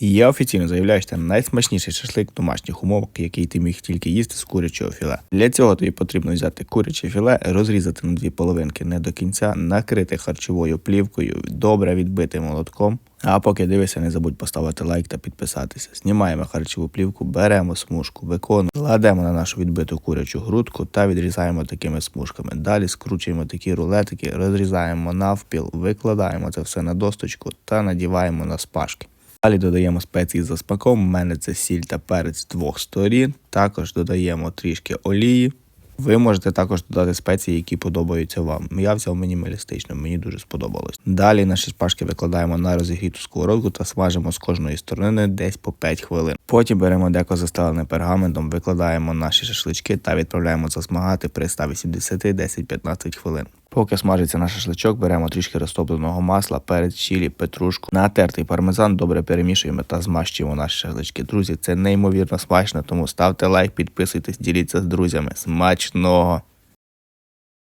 Я офіційно заявляю, що це найсмачніший шашлик в домашніх умовах, який ти міг тільки їсти з курячого філе. Для цього тобі потрібно взяти куряче філе, розрізати на дві половинки не до кінця, накрити харчовою плівкою, добре відбити молотком. А поки дивишся, не забудь поставити лайк та підписатися. Знімаємо харчову плівку, беремо смужку, бекону, кладемо на нашу відбиту курячу грудку та відрізаємо такими смужками. Далі скручуємо такі рулетики, розрізаємо навпіл, викладаємо це все на досточку та надіваємо на спашки. Далі додаємо спеції за смаком. У мене це сіль та перець з двох сторін. Також додаємо трішки олії. Ви можете також додати спеції, які подобаються вам. Я взяв мінімалістично, мені дуже сподобалось. Далі наші шпажки викладаємо на розігріту сковородку та смажимо з кожної сторони десь по 5 хвилин. Потім беремо деко застелене пергаментом, викладаємо наші шашлички та відправляємо засмагати при 180 10-15 хвилин. Поки смажиться наш шашличок, беремо трішки розтопленого масла, перець, чілі, петрушку, натертий пармезан, добре перемішуємо та змащуємо наші шашлички. Друзі, це неймовірно смачно, тому ставте лайк, підписуйтесь, діліться з друзями. Смачного!